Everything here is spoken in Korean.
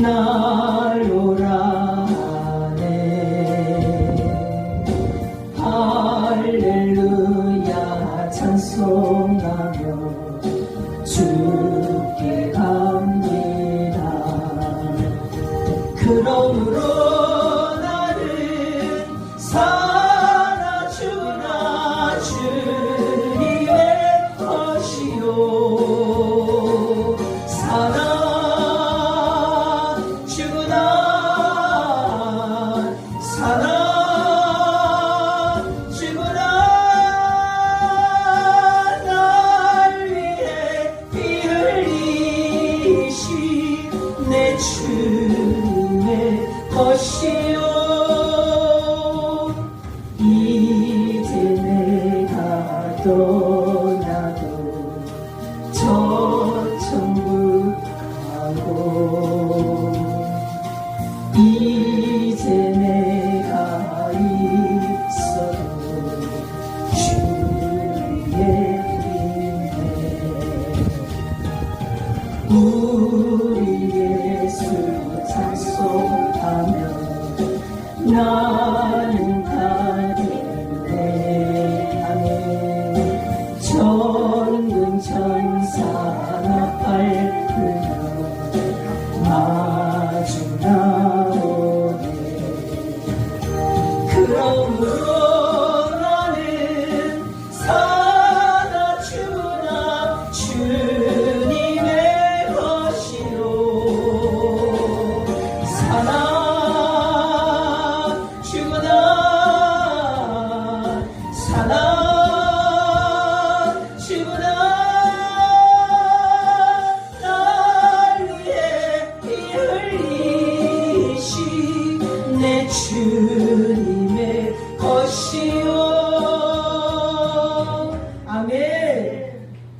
날로라 하네. 할렐루야 찬송하며 주께 갑니다. 그러므로 주님의 것이요. 이제 내가 떠나도 저 천국 가고. 이제 내가 있어도 주의 은혜 우리 예수 찬송 하며 나는 가겠네 아멘 천군 천사 나팔 불며 마주 나오네. 그러므로 사랑 주나 날 위해 피 흘리신 내 주님의 것이